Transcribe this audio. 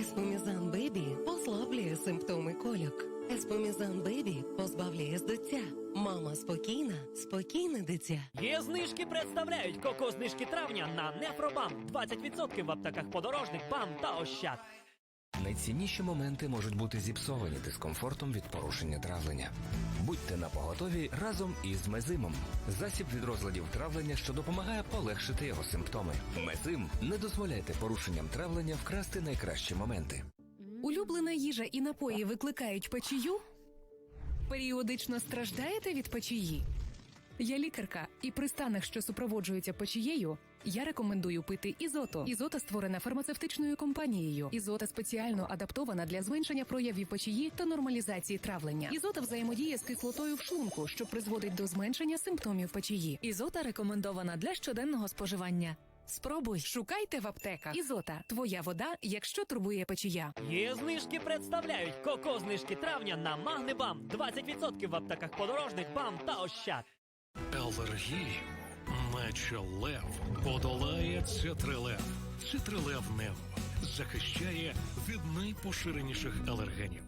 Еспомізан Бебі послаблює симптоми кольок. Еспомізан Бебі позбавляє з дитя. Мама спокійна, спокійне дитя. Є знижки представляють коко знижки травня на непробам. 20% в аптеках подорожник, бам та ощад. Найцінніші моменти можуть бути зіпсовані дискомфортом від порушення травлення. Будьте на поготові разом із мезимом. Засіб від розладів травлення, що допомагає полегшити його симптоми. Мезим не дозволяйте порушенням травлення вкрасти найкращі моменти. Улюблена їжа і напої викликають печію? Періодично страждаєте від печії? Я лікарка, і при станах, що супроводжуються печією, я рекомендую пити ізото. Ізота створена фармацевтичною компанією. Ізота спеціально адаптована для зменшення проявів печії та нормалізації травлення. Ізота взаємодіє з кислотою в шлунку, що призводить до зменшення симптомів печії. Ізота рекомендована для щоденного споживання. Спробуй, шукайте в аптеках. Ізота твоя вода, якщо турбує печія. Є знижки представляють коко знижки травня на Магнебам. 20% в аптеках подорожник, бам та ощад. Алергію, наче лев, подолає цитрилев. Цитрилев Нео захищає від найпоширеніших алергенів.